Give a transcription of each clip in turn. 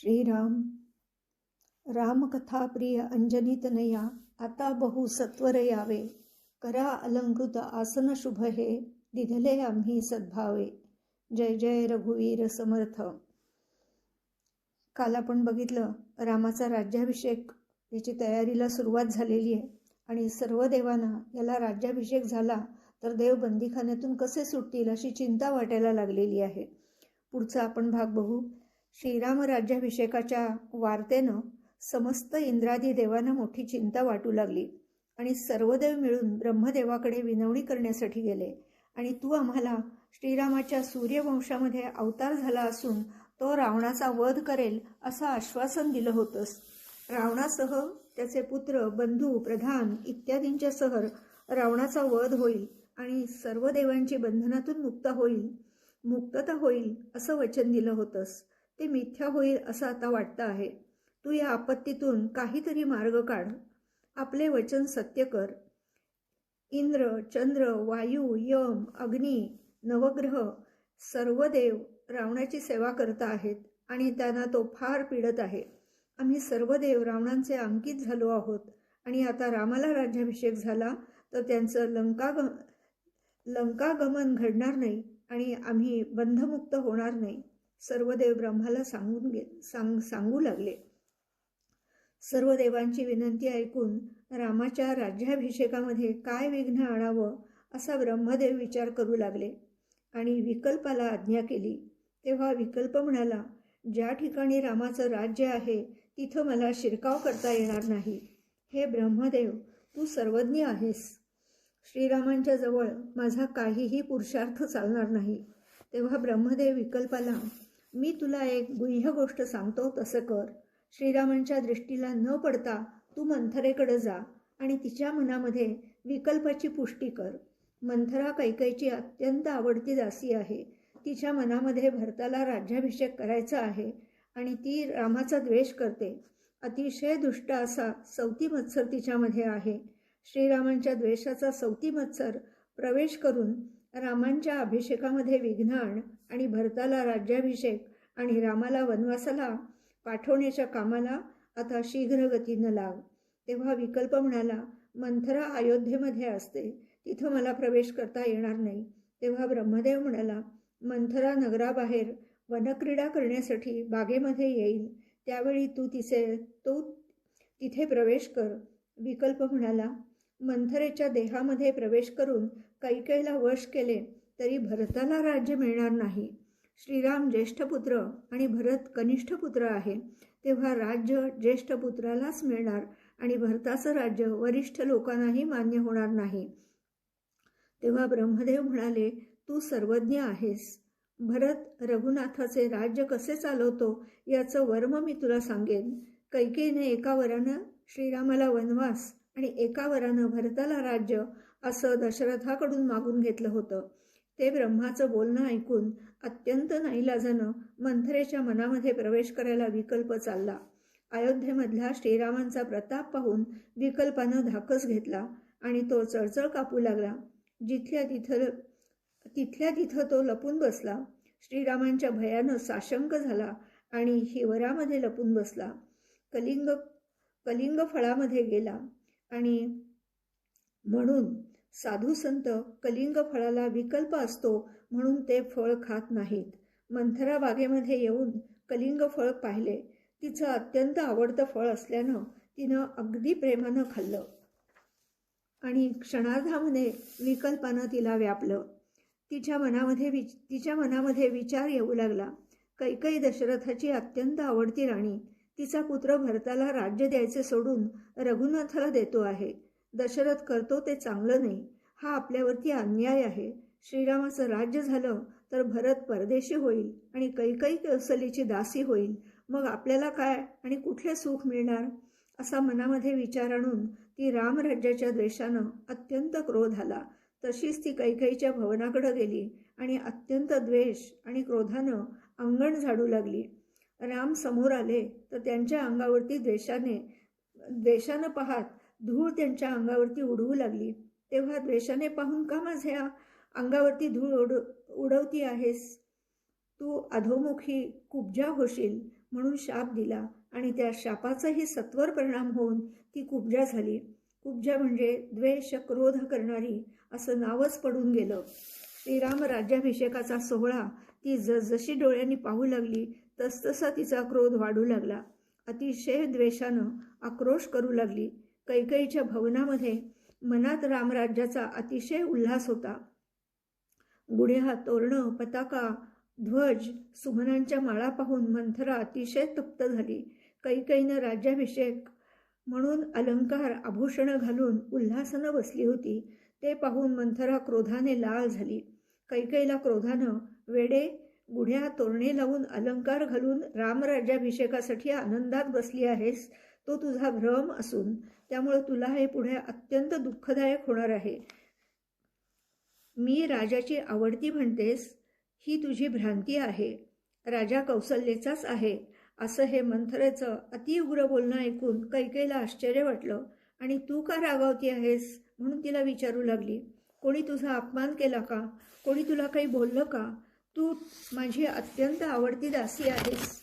श्रीराम। रामकथा प्रिय अंजनीतनया आता बहु सत्वर यावे। करा अलंकृत आसन शुभ हे दिधले आम्ही सद्भावे। जय जय रघुवीर समर्थ। काल आपण बघितलं रामाचा राज्याभिषेक याची तयारीला सुरुवात झालेली आहे आणि सर्व देवांना याला राज्याभिषेक झाला तर देव बंदीखान्यातून कसे सुटतील अशी चिंता वाटायला लागलेली आहे. पुढचा आपण भाग बघू. श्रीराम राज्याभिषेकाच्या वार्तेनं समस्त इंद्रादी देवांना मोठी चिंता वाटू लागली आणि सर्व देव मिळून ब्रह्मदेवाकडे विनवणी करण्यासाठी गेले. आणि तू आम्हाला श्रीरामाच्या सूर्यवंशामध्ये अवतार झाला असून तो रावणाचा वध करेल असं आश्वासन दिलं होतंस. रावणासह त्याचे पुत्र बंधू प्रधान इत्यादींच्या सहर रावणाचा वध होईल आणि सर्व देवांची बंधनातून मुक्त होईल मुक्तता होईल असं वचन दिलं होतंस. ते मिथ्या होईल असं आता वाटतं आहे. तू या आपत्तीतून काहीतरी मार्ग काढ. आपले वचन सत्य कर. इंद्र चंद्र वायू यम अग्नी नवग्रह सर्व देव रावणाची सेवा करत आहेत आणि त्यांना तो फार पीडत आहे. आम्ही सर्व देव रावणांचे अंकित झालो आहोत आणि आता रामाला राज्याभिषेक झाला तर त्यांचं लंकाग लंकागमन घडणार नाही आणि आम्ही बंधमुक्त होणार नाही. सर्व देव ब्रह्माला सांगून गे सांग सांगू लागले. सर्व देवांची विनंती ऐकून रामाच्या राज्याभिषेकामध्ये काय विघ्न आणावं असा ब्रह्मदेव विचार करू लागले आणि विकल्पाला आज्ञा केली. तेव्हा विकल्प म्हणाला ज्या ठिकाणी रामाचं राज्य आहे तिथं मला शिरकाव करता येणार नाही. हे ब्रह्मदेव तू सर्वज्ञ आहेस. श्रीरामांच्या जवळ माझा काहीही पुरुषार्थ चालणार नाही. तेव्हा ब्रह्मदेव विकल्पाला मी तुला एक गुह्य गोष्ट सांगतो तसं कर. श्रीरामांच्या दृष्टीला न पडता तू मंथरेकडे जा आणि तिच्या मनामध्ये विकल्पाची पुष्टी कर. मंथरा कैकैची अत्यंत आवडती दासी आहे. तिच्या मनामध्ये भरताला राज्याभिषेक करायचा आहे आणि ती रामाचा द्वेष करते. अतिशय दुष्ट असा सवती मत्सर तिच्यामध्ये आहे. श्रीरामांच्या द्वेषाचा सवती मत्सर प्रवेश करून रामांच्या अभिषेकामध्ये विघ्न आण आणि भरताला राज्याभिषेक आणि रामाला वनवासाला पाठवण्याच्या कामाला आता शीघ्र गतीनं लाग तेव्हा विकल्प म्हणाला मंथरा अयोध्येमध्ये असते तिथं मला प्रवेश करता येणार नाही. तेव्हा ब्रह्मदेव म्हणाला मंथरा नगराबाहेर वनक्रीडा करण्यासाठी बागेमध्ये येईल. त्यावेळी तू तिचे तो तिथे प्रवेश कर. विकल्प म्हणाला मंथरेच्या देहामध्ये प्रवेश करून कैकेला वश केले. तरी भरताला राज्य मिळणार नाही. श्रीराम ज्येष्ठ पुत्र आणि भरत कनिष्ठ पुत्र आहे तेव्हा राज्य ज्येष्ठ पुत्रालाच मिळणार आणि भरताचं राज्य वरिष्ठ लोकांनाही मान्य होणार नाही. तेव्हा ब्रह्मदेव म्हणाले तू सर्वज्ञ आहेस. भरत रघुनाथाचे राज्य कसे चालवतो याचं वर्म मी तुला सांगेन. कैकेने एका वरानं श्रीरामाला वनवास आणि एका वरानं भरताला राज्य असं दशरथाकडून मागून घेतलं होतं. ते ब्रह्माचं बोलणं ऐकून अत्यंत नाईलाजानं मंथरेच्या मनामध्ये प्रवेश करायला विकल्प चालला. अयोध्येमधला श्रीरामांचा प्रताप पाहून विकल्पानं धाकस घेतला आणि तो चळचळ कापू लागला. जिथल्या तिथं तिथल्या तिथं तो लपून बसला. श्रीरामांच्या भयानं साशंक झाला आणि हिवरामध्ये लपून बसला. कलिंग कलिंग फळामध्ये गेला आणि म्हणून साधू संत कलिंग फळाला विकल्प असतो म्हणून ते फळ खात नाहीत. मंथरा बागेमध्ये येऊन कलिंग फळ पाहिले. तिचं अत्यंत आवडतं फळ असल्यानं तिनं अगदी प्रेमानं खाल्लं. आणि क्षणार्धामध्ये विकल्पानं तिला व्यापलं. तिच्या मनामध्ये विच तिच्या मनामध्ये विचार येऊ लागला. कैकई दशरथाची अत्यंत आवडती राणी. तिचा पुत्र भरताला राज्य द्यायचे सोडून रघुनाथाला देतो आहे. दशरथ करतो ते चांगलं नाही. हा आपल्यावरती अन्याय आहे. श्रीरामाचं राज्य झालं तर भरत परदेशी होईल आणि कैकई कौसलीची दासी होईल. मग आपल्याला काय आणि कुठले सुख मिळणार? असा मनामध्ये विचार आणून ती रामराज्याच्या द्वेषानं अत्यंत क्रोध आला. तशीच ती कैकईच्या भवनाकडं गेली आणि अत्यंत द्वेष आणि क्रोधानं अंगण झाडू लागली. राम समोर आले तर त्यांच्या अंगावरती द्वेषाने द्वेषानं पाहात धूळ त्यांच्या अंगावरती उडवू लागली. तेव्हा द्वेषाने पाहून का माझ्या अंगावरती धूळ उड उडवती आहेस? तू अधोमुखी कुब्जा होशील म्हणून शाप दिला आणि त्या शापाचाही सत्वर परिणाम होऊन ती कुब्जा झाली. कुब्जा म्हणजे द्वेष क्रोध करणारी असं नावच पडून गेलं. श्रीराम राज्याभिषेकाचा सोहळा ती जसजशी डोळ्यांनी पाहू लागली तसतसा तिचा क्रोध वाढू लागला. अतिशय द्वेषानं आक्रोश करू लागली. कैकईच्या भवनामध्ये मनात रामराज्याचा अतिशय उल्हास होता. गुढ्या तोरणं पताका ध्वज सुमनांच्या माळा पाहून मंथरा अतिशय तप्त झाली. कैकईनं राज्याभिषेक म्हणून अलंकार आभूषणं घालून उल्हासानं बसली होती. ते पाहून मंथरा क्रोधाने लाल झाली. कैकईला क्रोधानं वेडे गुढ्या तोरणे लावून अलंकार घालून रामराज्याभिषेकासाठी आनंदात बसली आहेस. तो तुझा भ्रम असून त्यामुळे तुला हे पुढे अत्यंत दुःखदायक होणार आहे. मी राजाची आवडती म्हणतेस ही तुझी भ्रांती आहे. राजा कौसल्येचाच आहे. असं हे मंथरेचं अतिउग्र बोलणं ऐकून कैकेला आश्चर्य वाटलं. आणि तू का रागावती आहेस म्हणून तिला विचारू लागली. कोणी तुझा अपमान केला का? कोणी तुला काही बोललं का? तू माझी अत्यंत आवडती दासी आहेस.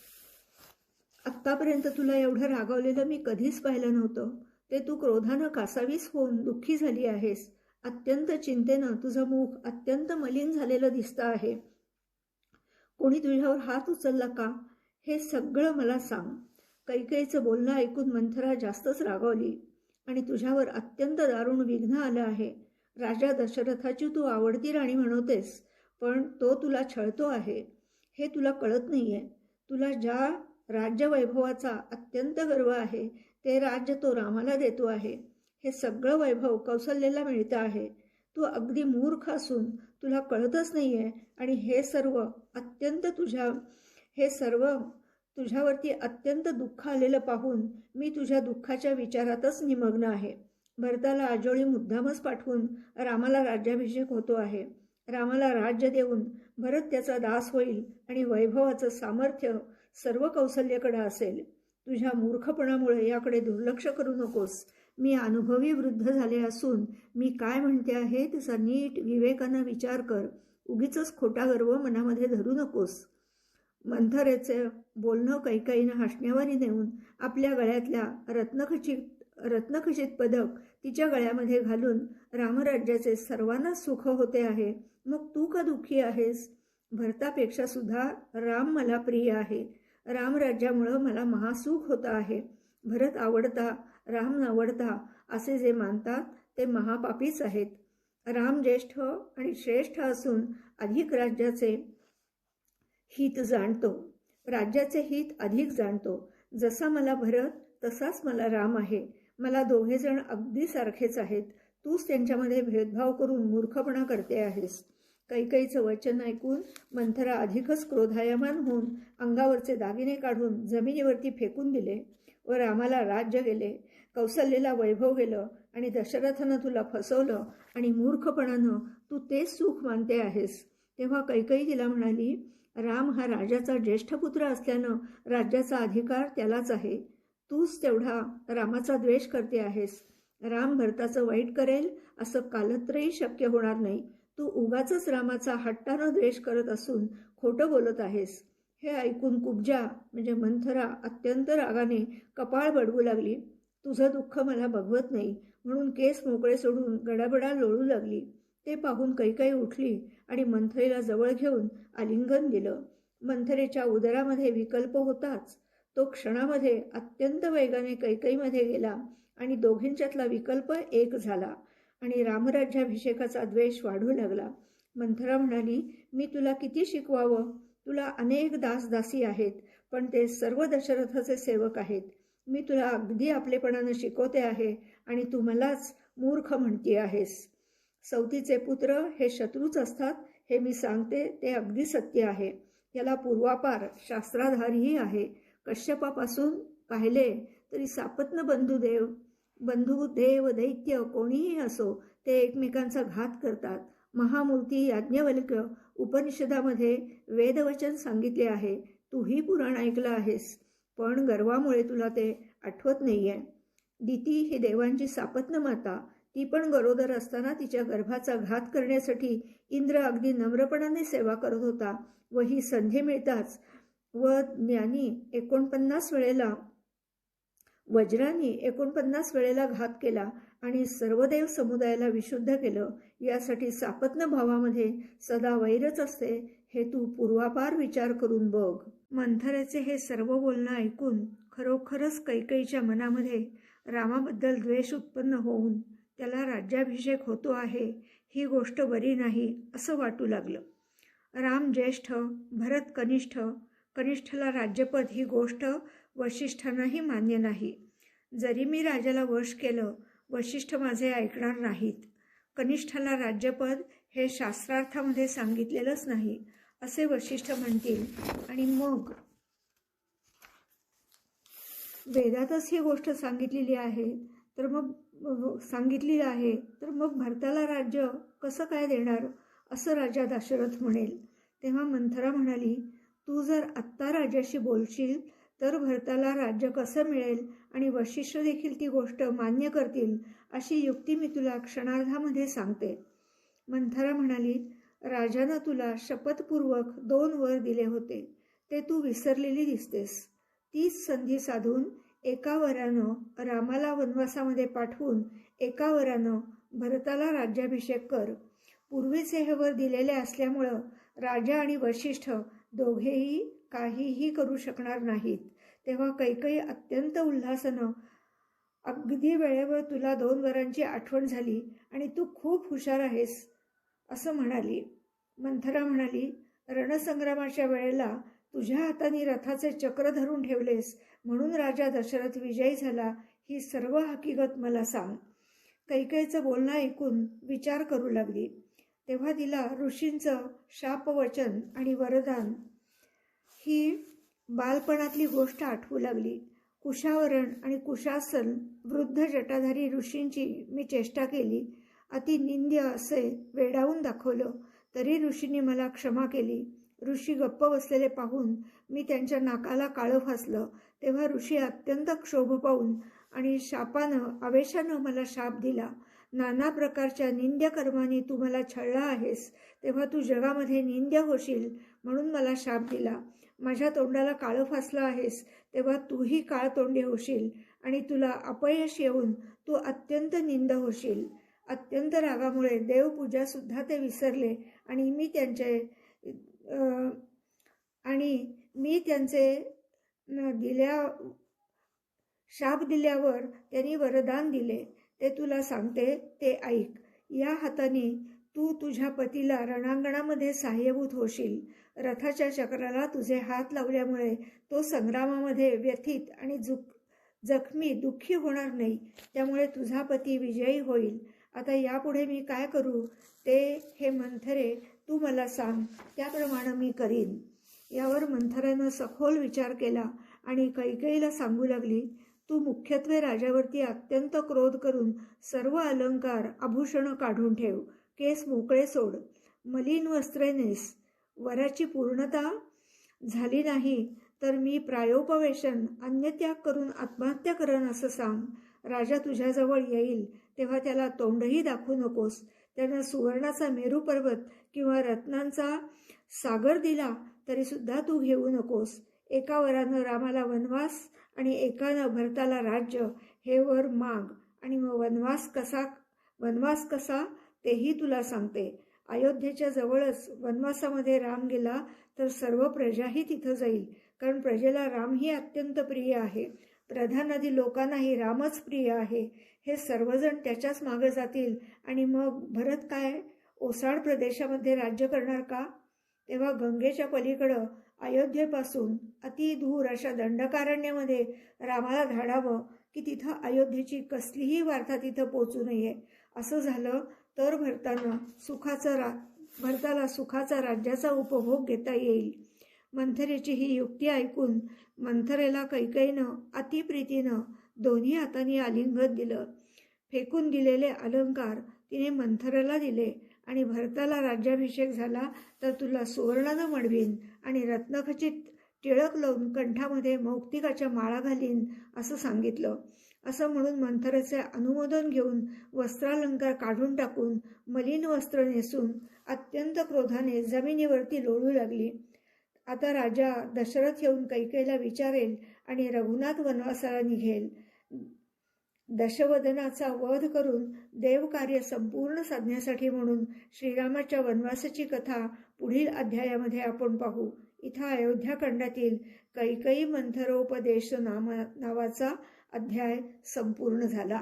आत्तापर्यंत तुला एवढं रागावलेलं मी कधीच पाहिलं नव्हतं. ते तू क्रोधानं कासावीस होऊन दुःखी झाली आहेस. अत्यंत चिंतेनं तुझं मुख अत्यंत मलिन झालेलं दिसतं आहे. कोणी तुझ्यावर हात उचलला का? हे सगळं मला सांग. कैकेईचं बोलणं ऐकून मंथरा जास्तच रागावली आणि तुझ्यावर अत्यंत दारुण विघ्न आलं आहे. राजा दशरथाची तू आवडती राणी म्हणवतेस पण तो तुला छळतो आहे. हे तुला कळत नाही आहे तुला ज्या राज्यवैभवाचा अत्यंत गर्व आहे ते राज्य तो रामाला देतो आहे. हे सगळं वैभव कौशल्याला मिळतं आहे. तू अगदी मूर्ख असून तुला कळतच नाही आहे आणि हे सर्व अत्यंत तुझ्या हे सर्व तुझ्यावरती अत्यंत दुःख आलेलं पाहून मी तुझ्या दुःखाच्या विचारातच निमग्न आहे. भरताला आजोळी मुद्दामच पाठवून रामाला राज्याभिषेक होतो आहे. रामाला राज्य देऊन भरत त्याचा दास होईल आणि वैभवाचं सामर्थ्य सर्व कौशल्याकडे असेल. तुझ्या मूर्खपणामुळे याकडे दुर्लक्ष करू नकोस. मी अनुभवी वृद्ध झाले असून मी काय म्हणते आहे त्याचा नीट विवेकानं विचार कर. उगीच खोटा गर्व मनामध्ये धरू नकोस. मंथरेचे बोलणं कैकाईनं हसण्यावारी नेऊन आपल्या गळ्यातल्या रत्नखचित रत्नखचित पदक तिच्या गळ्यामध्ये घालून रामराज्याचे सर्वांना सुख होते आहे. मग तू का दुःखी आहेस? भरतापेक्षा सुद्धा राम मला प्रिय आहे. रामराज्यामुळं मला महासुख होतं आहे. भरत आवडता राम नवडता असे जे मानतात ते महापापीच आहेत. राम ज्येष्ठ आणि श्रेष्ठ असून अधिक राज्याचे हित जाणतो. राज्याचे हित अधिक जाणतो. जसा मला भरत तसाच मला राम आहे. मला दोघेजण अगदी सारखेच आहेत. तूच त्यांच्यामध्ये भेदभाव करून मूर्खपणा करते आहेस. कैकईचं वचन ऐकून मंथरा अधिकच क्रोधायमान होऊन अंगावरचे दागिने काढून जमिनीवरती फेकून दिले व रामाला राज्य गेले कौसल्येला वैभव गेलं आणि दशरथानं तुला फसवलं आणि मूर्खपणानं तू तेच सुख मानते आहेस. तेव्हा कैकई तिला म्हणाली राम हा राजाचा ज्येष्ठ पुत्र असल्यानं राज्याचा अधिकार त्यालाच आहे. तूच तेवढा रामाचा द्वेष करते आहेस. राम भरताचं वाईट करेल असं कालत्रही शक्य होणार नाही. तू उगाच रामाचा हट्टानं द्वेष करत असून खोटं बोलत आहेस. हे ऐकून कुब्जा म्हणजे मंथरा अत्यंत रागाने कपाळ बडवू लागली. तुझं दुःख मला बघवत नाही म्हणून केस मोकळे सोडून गडाबडा लोळू लागली. ते पाहून कैकाई उठली आणि मंथरेला जवळ घेऊन आलिंगन दिलं मंथरेच्या उदरामध्ये विकल्प होताच. तो क्षणामध्ये अत्यंत वेगाने कैकईमध्ये गेला आणि दोघींच्यातला विकल्प एक झाला. आणि रामराज्याभिषेकाचा द्वेष वाढू लागला. मंथरा म्हणाली मी तुला किती शिकवावं? तुला अनेक दासदासी आहेत पण ते सर्व दशरथाचे सेवक आहेत. मी तुला अगदी आपलेपणानं शिकवते आहे आणि तू मलाच मूर्ख म्हणती आहेस. सौतीचे पुत्र हे शत्रूच असतात हे मी सांगते ते अगदी सत्य आहे. याला पूर्वापार शास्त्राधारही आहे. कश्यपापासून पाहिले तरी सापत्न बंधुदेव बंधू देव दैत्य कोणीही असो ते एकमेकांचा घात करतात. महामूर्ती याज्ञवल्क्य उपनिषदामध्ये वेदवचन सांगितले आहे. तूही पुराण ऐकलं आहेस पण गर्वामुळे तुला ते आठवत नाही आहे दिती ही देवांची सापत्न माता. ती पण गरोदर असताना तिच्या गर्भाचा घात करण्यासाठी इंद्र अगदी नम्रपणाने सेवा करत होता व ही संधी मिळताच व ज्ञानी एकोणपन्नास वेळेला वज्रांनी एकोणपन्नास वेळेला घात केला आणि सर्वदेव समुदायाला विशुद्ध केलं यासाठी सापत्न भावामध्ये सदा वैरच असते हे तू पूर्वापार विचार करून बघ. मंथरेचे हे सर्व बोलणं ऐकून खरोखरच कैकईच्या मनामध्ये रामाबद्दल द्वेष उत्पन्न होऊन त्याला राज्याभिषेक होतो आहे ही गोष्ट बरी नाही असं वाटू लागलं. राम ज्येष्ठ भरत कनिष्ठ कनिष्ठला राज्यपद ही गोष्ट वशिष्ठांनाही मान्य नाही. जरी मी राजाला वश केलं वशिष्ठ माझे ऐकणार नाहीत. कनिष्ठाला राज्यपद हे शास्त्रार्थामध्ये सांगितलेलंच नाही असे वशिष्ठ म्हणतील. आणि मग? वेदातच ही गोष्ट सांगितलेली आहे. तर मग सांगितली आहे तर मग भरताला राज्य कसं काय देणार? असं राजा दशरथ म्हणेल. तेव्हा मंथरा म्हणाली तू जर आत्ता राजाशी बोलशील तर भरताला राज्य कसं मिळेल आणि वशिष्ठ देखील ती गोष्ट मान्य करतील अशी युक्ती मी तुला क्षणार्धामध्ये सांगते. मंथरा म्हणाली राजानं तुला शपथपूर्वक दोन वर दिले होते. ते तू विसरलेली दिसतेस. तीच संधी साधून एका वरानं रामाला वनवासामध्ये पाठवून एका वरानं भरताला राज्याभिषेक कर. पूर्वीचे हे वर दिलेले असल्यामुळं राजा आणि वशिष्ठ दोघेही काहीही करू शकणार नाहीत. तेव्हा कैकई अत्यंत उल्हासानं अगदी वेळेवर तुला दोन वरांची आठवण झाली आणि तू खूप हुशार आहेस असं म्हणाली. मंथरा म्हणाली रणसंग्रामाच्या वेळेला तुझ्या हाताने रथाचे चक्र धरून ठेवलेस म्हणून राजा दशरथ विजयी झाला ही सर्व हकीकत मला सांग. कैकेचं बोलणं ऐकून विचार करू लागली. तेव्हा तिला ऋषींचं शापवचन आणि वरदान ही बालपणातली गोष्ट आठवू लागली. कुशावरण आणि कुशासन वृद्ध जटाधारी ऋषींची मी चेष्टा केली. अति निंद्य असे वेडावून दाखवलं तरी ऋषींनी मला क्षमा केली. ऋषी गप्प बसलेले पाहून मी त्यांच्या नाकाला काळं फासलं. तेव्हा ऋषी अत्यंत क्षोभ पाहून आणि शापानं आवेशानं मला शाप दिला. नाना प्रकारच्या निंद्य कर्माने तू मला छळला आहेस तेव्हा तू जगामध्ये निंद्य होशील म्हणून मला शाप दिला. माझ्या तोंडाला काळं फासलं आहेस तेव्हा तूही काळ तोंडी होशील आणि तुला अपयश येऊन तू अत्यंत निंद होशील. अत्यंत रागामुळे देवपूजासुद्धा ते विसरले आणि मी त्यांचे आणि मी त्यांचे दिल्या शाप दिल्यावर त्यांनी वरदान दिले. ते तुला सांगते ते ऐक. या हाताने तू तुझ्या पतीला रणांगणामध्ये सहाय्यभूत होशील. रथाच्या चक्राला तुझे हात लावल्यामुळे तो संग्रामामध्ये व्यथित आणि जुक जखमी दुःखी होणार नाही. त्यामुळे तुझा पती विजयी होईल. आता यापुढे मी काय करू? ते हे मंथरे तू मला सांग. त्याप्रमाणे मी करीन. यावर मंथरानं सखोल विचार केला आणि कैकेईला सांगू लागली तू मुख्यत्वे राजावरती अत्यंत क्रोध करून सर्व अलंकार आभूषणं काढून ठेव. केस मोकळे सोड. मलिन वस्त्रे नेस. वराची पूर्णता झाली नाही तर मी प्रायोपवेशन अन्यत्याग करून आत्महत्या करण असं सांग. राजा तुझ्याजवळ येईल तेव्हा त्याला तोंडही दाखवू नकोस. त्यानं सुवर्णाचा मेरू पर्वत किंवा रत्नांचा सागर दिला तरीसुद्धा तू घेऊ नकोस. एका वरानं रामाला वनवास आणि एकानं भरताला राज्य हे वर माग. आणि मग वनवास कसा वनवास कसा तेही तुला सांगते. अयोध्येच्या जवळच वनवासामध्ये राम गेला तर सर्व प्रजाही तिथं जाईल. कारण प्रजेला रामही अत्यंत प्रिय आहे. प्रधानादी लोकांनाही रामच प्रिय आहे. हे सर्वजण त्याच्याच मागे जातील. आणि मग भरत काय? ओसाड प्रदेशामध्ये राज्य करणार का? तेव्हा गंगेच्या पलीकडं अयोध्येपासून अतिदूर अशा दंडकारण्यामध्ये रामाला धाडावं की तिथं अयोध्येची कसलीही वार्ता तिथं पोचू नये. असं झालं तर भरताना सुखाचा रा भरताला सुखाचा राज्याचा उपभोग घेता येईल. मंथरेची ही युक्ती ऐकून मंथरेला कैकईनं अतिप्रीतीनं दोन्ही हातांनी आलिंगन दिलं. फेकून दिलेले अलंकार तिने मंथरेला दिले. आणि भरताला राज्याभिषेक झाला तर तुला सुवर्णानं मडवीन आणि रत्नखचित टिळक लावून कंठामध्ये मौक्तिकाच्या माळा घालीन असं सांगितलं. असं म्हणून मंथराचे अनुमोदन घेऊन वस्त्रालंकार काढून टाकून मलिन वस्त्र नेसून अत्यंत क्रोधाने जमिनीवरती लोळू लागली. आता राजा दशरथ येऊन कैकेला विचारेल आणि रघुनाथ वनवासाला निघेल. दशवदनाचा वध करून देवकार्य संपूर्ण साधण्यासाठी म्हणून श्रीरामाच्या वनवासाची कथा पुढील अध्यायामध्ये आपण पाहू. इथं अयोध्याखंडातील कैकई मंथरोपदेश नामा नावाचा अध्याय संपूर्ण झाला.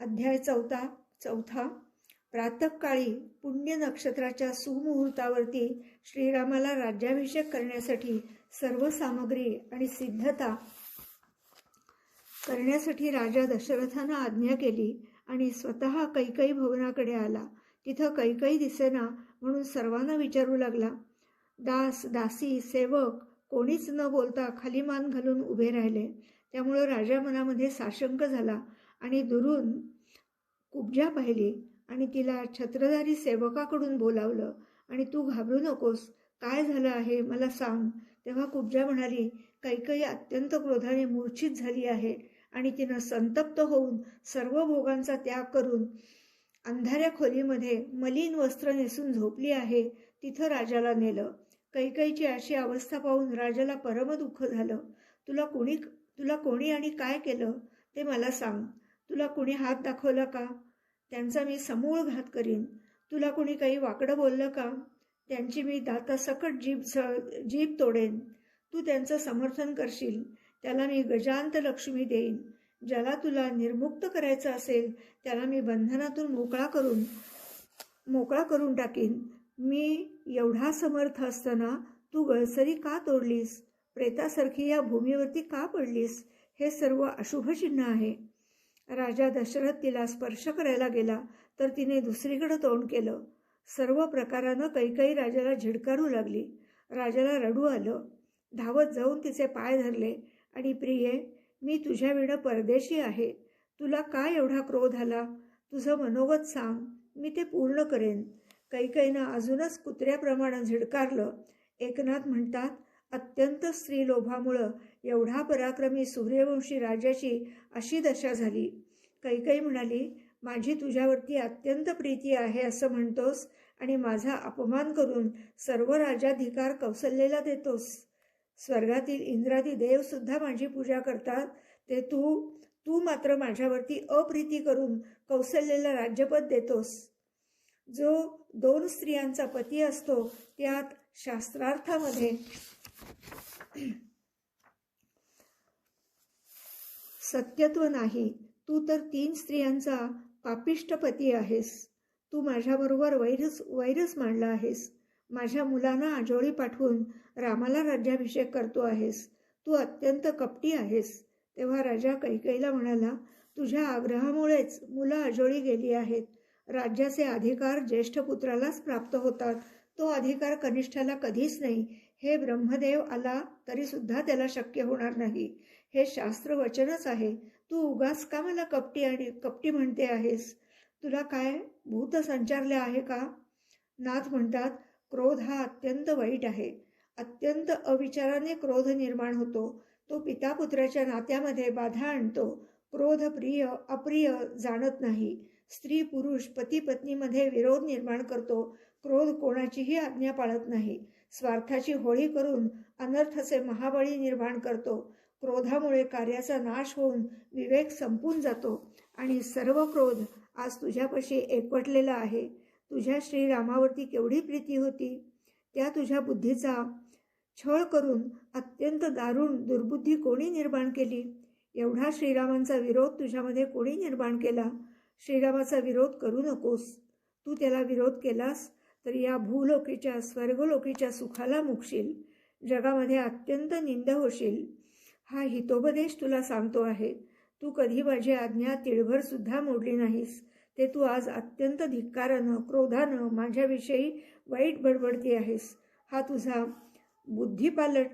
अध्याय चौथा चौथा. प्रातकाळी पुण्य नक्षत्राच्या सुमुहूर्तावरती श्रीरामाला राज्याभिषेक करण्यासाठी सर्व सामग्री आणि सिद्धता करण्यासाठी राजा दशरथानं आज्ञा केली आणि स्वतः कैकई भवनाकडे आला. तिथं कैकई दिसेना म्हणून सर्वांना विचारू लागला दास दासी सेवक कोणीच न बोलता खाली मान घालून उभे राहिले त्यामुळं राजा मनामध्ये साशंक झाला आणि दुरून कुब्जा पाहिली आणि तिला छत्रधारी सेवकाकडून बोलावलं आणि तू घाबरू नकोस. काय झालं आहे? मला सांग. तेव्हा कुब्जा म्हणाली कैकई अत्यंत क्रोधाने मूर्छित झाली आहे आणि तिनं संतप्त होऊन सर्व भोगांचा त्याग करून अंधाऱ्या खोलीमध्ये मलिन वस्त्र नेसून झोपली आहे. तिथं राजाला नेलं. कैकईची अशी अवस्था पाहून राजाला परम दुःख झालं. तुला कोणी तुला कोणी आणि काय केलं? ते मला सांग. तुला कोणी हात दाखवला का? त्यांचा मी समूळ घात करीन. तुला कोणी काही वाकडं बोललं का? त्यांची मी दातासकट जीभ जीभ तोडेन. तू त्यांचं समर्थन करशील. त्याला मी गजांत लक्ष्मी देईन. ज्याला तुला निर्मुक्त करायचं असेल त्याला मी बंधनातून मोकळा करून मोकळा करून टाकीन. मी एवढा समर्थ असताना तू गळसरी का तोडलीस? प्रेतासारखी या भूमीवरती का पडलीस? हे सर्व अशुभ चिन्ह आहे. राजा दशरथ तिला स्पर्श करायला गेला तर तिने दुसरीकडे तोंड केलं. सर्व प्रकारानं कैकई राजाला झिडकारू लागली. राजाला रडू आलं. धावत जाऊन तिचे पाय धरले आणि प्रिये मी तुझ्याविणं परदेशी आहे. तुला काय एवढा क्रोध आला? तुझं मनोगत सांग. मी ते पूर्ण करेन. कैकईनं अजूनच कुत्र्याप्रमाणे झिडकारलं. एकनाथ म्हणतात अत्यंत स्त्री लोभामुळं एवढा पराक्रमी सूर्यवंशी राजाची अशी दशा झाली. कैकई म्हणाली माझी तुझ्यावरती अत्यंत प्रीती आहे असं म्हणतोस आणि माझा अपमान करून सर्व राजाधिकार कौसल्येला देतोस. स्वर्गातील इंद्रादी देवसुद्धा माझी पूजा करतात. ते तू तू मात्र माझ्यावरती अप्रीती करून कौशल्याला राज्यपद देतोस. जो दोन स्त्रियांचा पती असतो त्यात शास्त्रार्थामध्ये सत्यत्व नाही. तू तर तीन स्त्रियांचा पापिष्ट पती आहेस. तू माझ्याबरोबर वैरस वैरस मांडला आहेस. माझ्या मुलांना आजोळी पाठवून रामाला राज्याभिषेक करतो आहेस. तू अत्यंत कपटी आहेस. तेव्हा राजा कैकईला म्हणाला तुझ्या आग्रहामुळेच मुलं आजोळी गेली आहेत. राज्याचे अधिकार ज्येष्ठ पुत्रालाच प्राप्त होतात. तो अधिकार कनिष्ठाला कधीच नाही. हे ब्रह्मदेव आला तरी सुद्धा त्याला शक्य होणार नाही. हे शास्त्र वचनच आहे. तू उगाच का मला कपटी आणि कपटी म्हणते आहेस? तुला काय भूत संचारले आहे का? नाथ म्हणतात क्रोध हा अत्यंत वाईट आहे. अत्यंत अविचाराने क्रोध निर्माण होतो. तो पिता पुत्राच्या नात्यामध्ये बाधा आणतो. क्रोध प्रिय अप्रिय जाणत नाही. स्त्री पुरुष पती पत्नीमध्ये विरोध निर्माण करतो. क्रोध कोणाचीही आज्ञा पाळत नाही. स्वार्थाची होळी करून अनर्थाचे महाबळी निर्माण करतो. क्रोधामुळे कार्याचा नाश होऊन विवेक संपून जातो. आणि सर्व क्रोध आज तुझ्यापाशी एकवटलेला आहे. तुझ्या श्रीरामावरती केवढी प्रीती होती? त्या तुझ्या बुद्धीचा छळ करून अत्यंत दारुण दुर्बुद्धी कोणी निर्माण केली? एवढा श्रीरामांचा विरोध तुझ्यामध्ये कोणी निर्माण केला? श्रीरामाचा विरोध करू नकोस. तू त्याला विरोध केलास तर या भूलोकीच्या स्वर्गलोकीच्या सुखाला मुकशील. जगामध्ये अत्यंत निंद होशील. हा हितोपदेश तुला सांगतो आहे. तू कधी माझी आज्ञा तिळभर सुद्धा मोडली नाहीस. ते तू आज अत्यंत धिक्कारानं क्रोधानं माझ्याविषयी वाईट बडबडती आहेस. हा तुझा बुद्धिपालट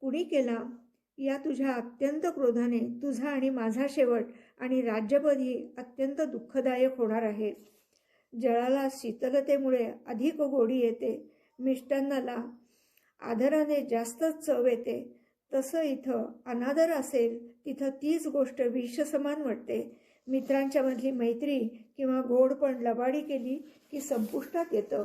कुणी केला? या तुझ्या अत्यंत क्रोधाने तुझा आणि माझा शेवट आणि राज्यपदही अत्यंत दुःखदायक होणार आहे. जळाला शीतलतेमुळे अधिक गोडी येते. मिष्टान्नाला आदराने जास्तच चव येते. तसं इथं अनादर असेल तिथं तीच गोष्ट विषसमान वाटते. मित्रांच्यामधली मैत्री किंवा गोडपण लबाडी केली की संपुष्टात येतं.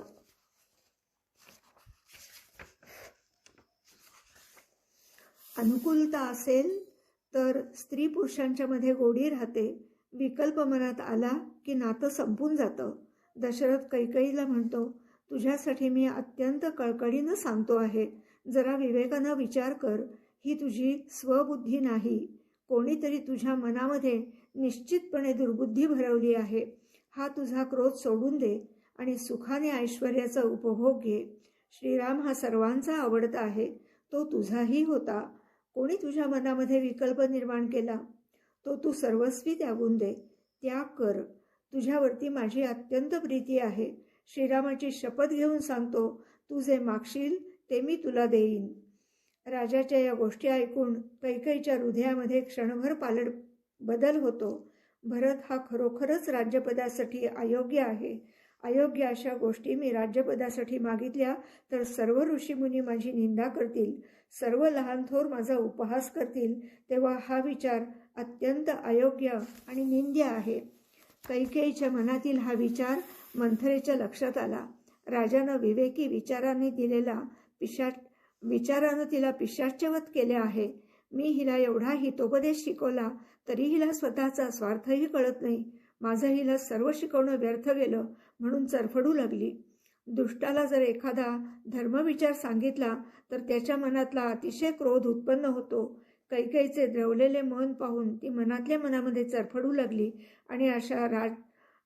अनुकूलता असेल तर स्त्री पुरुषांच्या मध्ये गोडी राहते. विकल्प मनात आला की नातं संपून जातं. दशरथ कैकईला म्हणतो तुझ्यासाठी मी अत्यंत कळकळीनं सांगतो आहे. जरा विवेकानं विचार कर. ही तुझी स्वबुद्धी नाही. कोणीतरी तुझ्या मनामध्ये निश्चितपणे दुर्बुद्धी भरवली आहे. हा तुझा क्रोध सोडून दे आणि सुखाने ऐश्वर्याचा उपभोग घे. श्रीराम हा सर्वांचा आवडता आहे. तो तुझाही होता. कोणी तुझ्या मनामध्ये विकल्प निर्माण केला? तो तू सर्वस्वी त्यागून दे. त्याग कर. तुझ्यावरती माझी अत्यंत प्रीती आहे. श्रीरामाची शपथ घेऊन सांगतो तू जे मागशील ते मी तुला देईन. राजाच्या या गोष्टी ऐकून कैकईच्या हृदयामध्ये क्षणभर पालट बदल होतो. भरत हा खरोखरच राज्यपदासाठी अयोग्य आहे. अयोग्य अशा गोष्टी मी राज्यपदासाठी मागितल्या तर सर्व ऋषीमुनी माझी निंदा करतील. सर्व लहान थोर माझा उपहास करतील तेव्हा हा विचार अत्यंत अयोग्य आणि निंद्य आहे. कैकेईच्या मनातील हा विचार मंथरेच्या लक्षात आला. राजानं विवेकी विचाराने दिलेला पिशा विचारानं तिला पिशाच्यवत केले आहे. मी हिला एवढा हितोपदेश शिकवला तरी हिला स्वतःचा स्वार्थही कळत नाही. माझं हिला सर्व शिकवणं व्यर्थ गेलं म्हणून चरफडू लागली. दुष्टाला जर एखादा धर्मविचार सांगितला तर त्याच्या मनातला अतिशय क्रोध उत्पन्न होतो. कैकईचे द्रवलेले मन पाहून ती मनातल्या मनामध्ये चरफडू लागली आणि अशा राज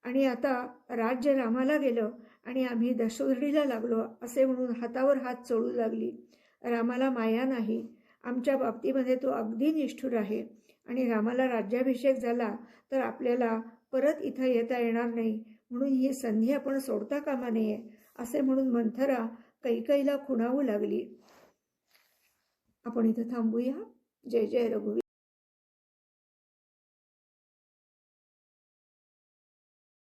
आणि आता राज्य रामाला गेलं आणि आम्ही दशोधडीला लागलो असे म्हणून हातावर हात चोळू लागली. रामाला माया नाही. आमच्या बाबतीमध्ये तो अगदी निष्ठुर आहे. आणि रामाला राज्याभिषेक झाला तर आपल्याला परत इथं येता येणार नाही. म्हणून ही संधी आपण सोडता कामा नये असे म्हणून मंथरा कैकईला खुणावू लागली. आपण इथं थांबूया. जय जय रघुवीर.